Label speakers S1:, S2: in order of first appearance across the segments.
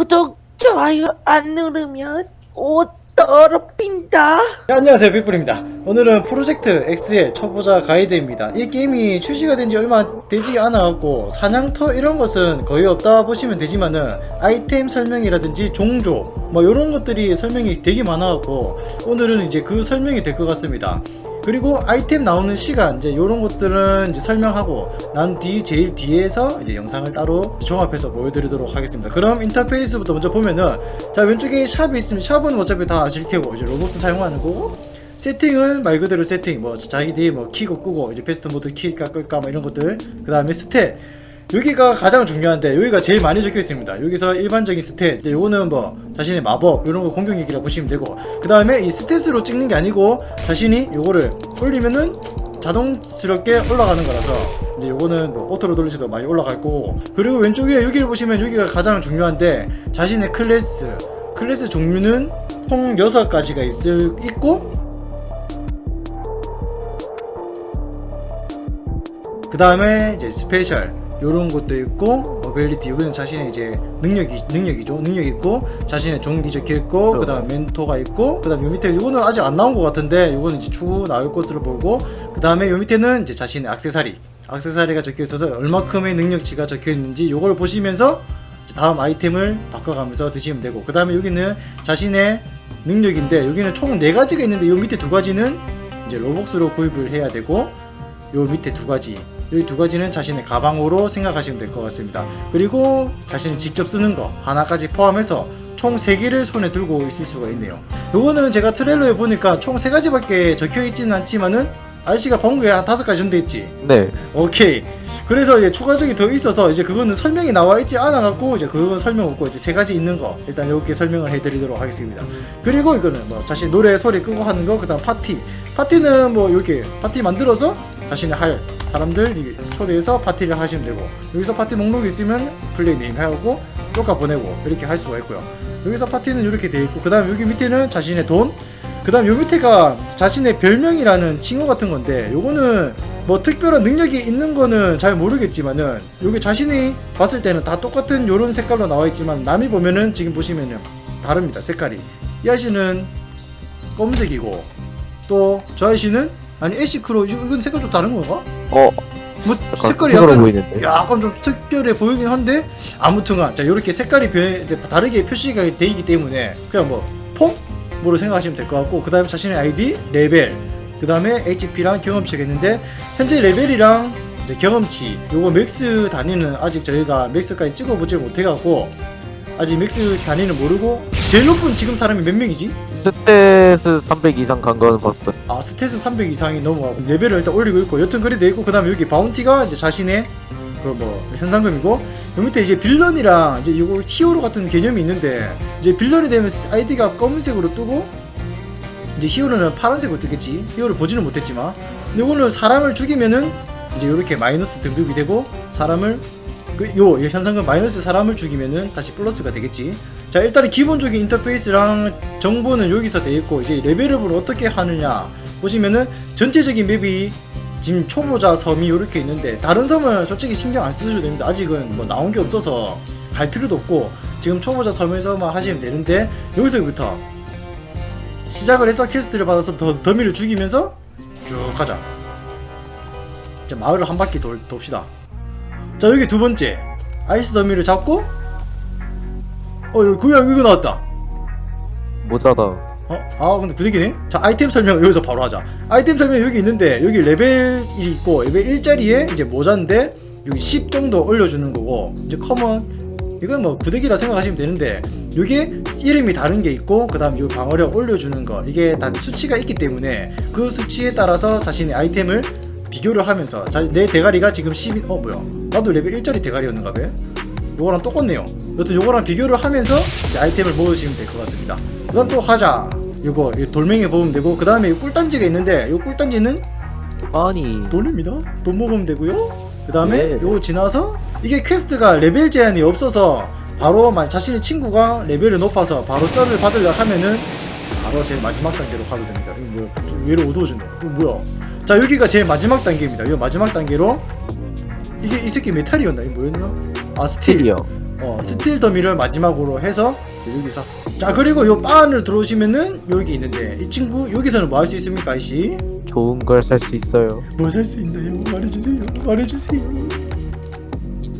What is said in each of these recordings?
S1: 구독, 좋아요 안 누르면 옷 더럽힌다.
S2: 네, 안녕하세요. 빅불입니다. 오늘은 프로젝트 X의 초보자 가이드입니다. 이 게임이 출시가 된 지 얼마 되지 않아갖고 사냥터 이런 것은 거의 없다 보시면 되지만은 아이템 설명이라든지 종조 뭐 이런 것들이 설명이 되게 많아갖고 오늘은 이제 그 설명이 될 것 같습니다 그리고 아이템 나오는 시간 이제 이런 것들은 이제 설명하고 난 뒤 제일 뒤에서 이제 영상을 따로 종합해서 보여드리도록 하겠습니다. 그럼 인터페이스부터 먼저 보면은 자 왼쪽에 샵이 있으면 샵은 어차피 다 아실 테고 이제 로봇 사용하는 거고 세팅은 말 그대로 세팅. 뭐 자기들이 뭐 키고 끄고 이제 베스트 모드 킬까 끌까 뭐 이런 것들. 그 다음에 스탯 여기가 가장 중요한데 여기가 제일 많이 적혀 있습니다. 여기서 일반적인 스탯, 요거는 뭐 자신의 마법 이런 거 공격력이라 보시면 되고 그 다음에 이 스탯으로 찍는 게 아니고 자신이 요거를 올리면은 자동스럽게 올라가는 거라서 이제 요거는 뭐 오토로 돌리셔도 많이 올라갈 거고 그리고 왼쪽 위에 여기를 보시면 여기가 가장 중요한데 자신의 클래스 클래스 종류는 총 6가지가 있을 있고 그 다음에 이제 스페셜 요런 것도 있고 어빌리티. 이거는 자신의 이제 능력이 능력이죠. 능력 있고 자신의 종기 적혀 있고 그 다음 멘토가 있고 그 다음 요 밑에 요거는 아직 안 나온 것 같은데 요거는 이제 추후 나올 것으로 보고 그 다음에 요 밑에는 이제 자신의 악세사리. 악세사리가 적혀 있어서 얼마큼의 능력치가 적혀 있는지 요걸 보시면서 다음 아이템을 바꿔가면서 드시면 되고 그 다음에 여기는 자신의 능력인데 여기는 총 4가지가 있는데 요 밑에 두 가지는 이제 로벅스로 구입을 해야 되고 요 밑에 두 가지 여기 두 가지는 자신의 가방으로 생각하시면 될 것 같습니다 그리고 자신이 직접 쓰는 거 하나까지 포함해서 총 3개를 손에 들고 있을 수가 있네요 요거는 제가 트레일러에 보니까 총 3가지밖에 적혀 있지는 않지만은 아저씨가 번거에 한 5가지 정도 있지
S3: 네.
S2: 오케이. 그래서 이제 추가적이 더 있어서 이제 그거는 설명이 나와 있지 않아 갖고 이제 그건 설명 없고 이제 세 가지 있는 거 일단 이렇게 설명을 해드리도록 하겠습니다. 그리고 이거는 뭐 자신 노래 소리 끄고 하는 거 그다음 파티. 파티는 뭐 이렇게 파티 만들어서 자신이 할 사람들 이 초대해서 파티를 하시면 되고 여기서 파티 목록이 있으면 플레이 네임 하고 쪼까 보내고 이렇게 할 수가 있고요. 여기서 파티는 이렇게 돼 있고 그 다음 여기 밑에는 자신의 돈그 다음 요 밑에가 자신의 별명이라는 칭호 같은 건데 요거는 뭐 특별한 능력이 있는 거는 잘 모르겠지만은 요게 자신이 봤을 때는 다 똑같은 요런 색깔로 나와 있지만 남이 보면은 지금 보시면은 다릅니다 색깔이 이 아저씨는 검은색이고 또 저 아저씨는 아니 애쉬 크로 이- 이건 색깔 좀 다른 건가?
S3: 어,
S2: 뭐
S3: 약간
S2: 색깔이 약간
S3: 보이는데.
S2: 약간 좀 특별해 보이긴 한데 아무튼간 자 이렇게 색깔이 변- 다르게 표시가 돼 있기 때문에 그냥 뭐 폼으로 생각하시면 될 것 같고 그 다음에 자신의 아이디 레벨 그 다음에 HP랑 경험치가 있는데 현재 레벨이랑 이제 경험치 요거 맥스 단위는 아직 저희가 맥스까지 찍어보질 못해갖고 아직 맥스 단위는 모르고 제일 높은 지금 사람이 몇 명이지?
S3: 스탯을 300 이상 간 거는 봤어.
S2: 아 스탯은 300 이상이 넘어가고 레벨을 일단 올리고 있고 여튼 돼 있고 그 다음에 여기 바운티가 이제 자신의 그뭐 현상금이고 요 밑에 이제 빌런이랑 이제 이거 히어로 같은 개념이 있는데 이제 빌런이 되면 아이디가 검은색으로 뜨고 이제 히어로는 파란색으로 뜨겠지 히어로 보지는 못했지만 근데 이거는 사람을 죽이면은 이제 이렇게 마이너스 등급이 되고 사람을 그 요 현상금 마이너스 사람을 죽이면은 다시 플러스가 되겠지. 자 일단은 기본적인 인터페이스랑 정보는 여기서 돼 있고 이제 레벨업을 어떻게 하느냐. 보시면은 전체적인 맵이 지금 초보자 섬이 이렇게 있는데 다른 섬은 솔직히 신경 안 쓰셔도 됩니다. 아직은 뭐 나온 게 없어서 갈 필요도 없고 지금 초보자 섬에서만 하시면 되는데 여기서부터 시작을 해서 퀘스트를 받아서 더, 더미를 죽이면서 쭉 가자. 이제 마을을 한 바퀴 돌, 돕시다 자 여기 두 번째 아이스 더미를 잡고 어 여기 그야 이거 나왔다
S3: 모자다.
S2: 어? 아 근데 부대기네? 자 아이템 설명 여기서 바로 하자 아이템 설명 여기 있는데 여기 레벨이 있고 레벨 1짜리에 이제 모자인데 여기 10 정도 올려주는 거고 이제 커먼 이건 뭐 부대기라 생각하시면 되는데 이게 이름이 다른 게 있고 그 다음 이 방어력 올려주는 거 이게 다 수치가 있기 때문에 그 수치에 따라서 자신의 아이템을 비교를 하면서 자, 내 대가리가 지금 10이 어 뭐야 나도 레벨 1짜리 대가리였는가 봐 요거랑 똑같네요. 여튼 요거랑 비교를 하면서 이제 아이템을 모으시면 될 것 같습니다. 그 다음 또 하자. 요거 이 돌멩이 뽑으면 되고 그 다음에 꿀단지가 있는데 요 꿀단지는
S3: 아니.
S2: 돈입니다. 돈 먹으면 되고요. 그 다음에
S3: 네.
S2: 요거 지나서 이게 퀘스트가 레벨 제한이 없어서 바로 만 자신의 친구가 레벨이 높아서 바로 쩔을 받으려 하면은 바로 제일 마지막 단계로 가도 됩니다. 이거 뭐야? 얘를 어두워진다. 이거 뭐야? 자 여기가 제일 마지막 단계입니다. 이 마지막 단계로 이게 이 새끼 메탈이었나? 이거 뭐였나? 아 스틸. 어, 스틸 더미를 마지막으로 해서 여기서 자 그리고 요 바 안으로 들어오시면은 여기 있는데 이 친구 여기서는 뭐 할 수 있습니까 아이씨?
S3: 좋은 걸 살 수 있어요.
S2: 뭐 살 수 있나요? 말해주세요 말해주세요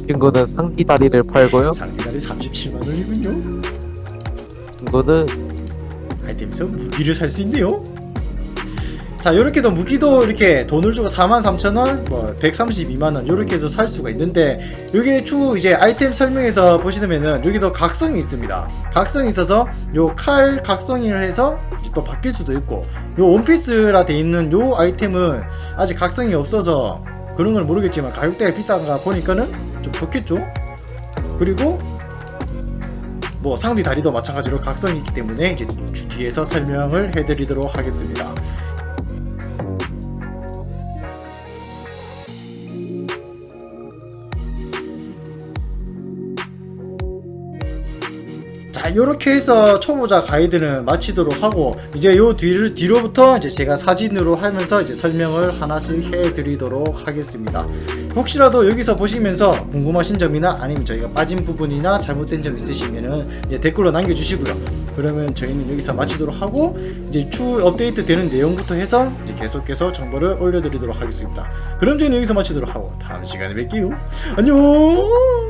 S3: 친구는 상기 다리를 팔고요.
S2: 상기달이 37만 원이군요
S3: 친구는
S2: 아이템에서 무기를 살 수 있네요. 자, 요렇게 도 무기도 이렇게 돈을 주고 43,000원, 뭐 132만 원 요렇게 해서 살 수가 있는데 여기 추 이제 아이템 설명에서 보시면은 여기도 각성이 있습니다. 각성이 있어서 요 칼 각성을 해서 또 바뀔 수도 있고 요 원피스라 돼 있는 요 아이템은 아직 각성이 없어서 그런 걸 모르겠지만 가격대가 비싼가 보니까는 좀 좋겠죠. 그리고 뭐 상디 다리도 마찬가지로 각성이 있기 때문에 이제 주- 뒤에서 설명을 해드리도록 하겠습니다. 자, 이렇게 해서 초보자 가이드는 마치도록 하고 이제 요 뒤를 뒤로부터 이제 제가 사진으로 하면서 이제 설명을 하나씩 해드리도록 하겠습니다. 혹시라도 여기서 보시면서 궁금하신 점이나 아니면 저희가 빠진 부분이나 잘못된 점 있으시면은 이제 댓글로 남겨주시고요. 그러면 저희는 여기서 마치도록 하고 이제 추후 업데이트 되는 내용부터 해서 이제 계속해서 정보를 올려드리도록 하겠습니다. 그럼 저희는 여기서 마치도록 하고 다음 시간에 뵐게요. 안녕.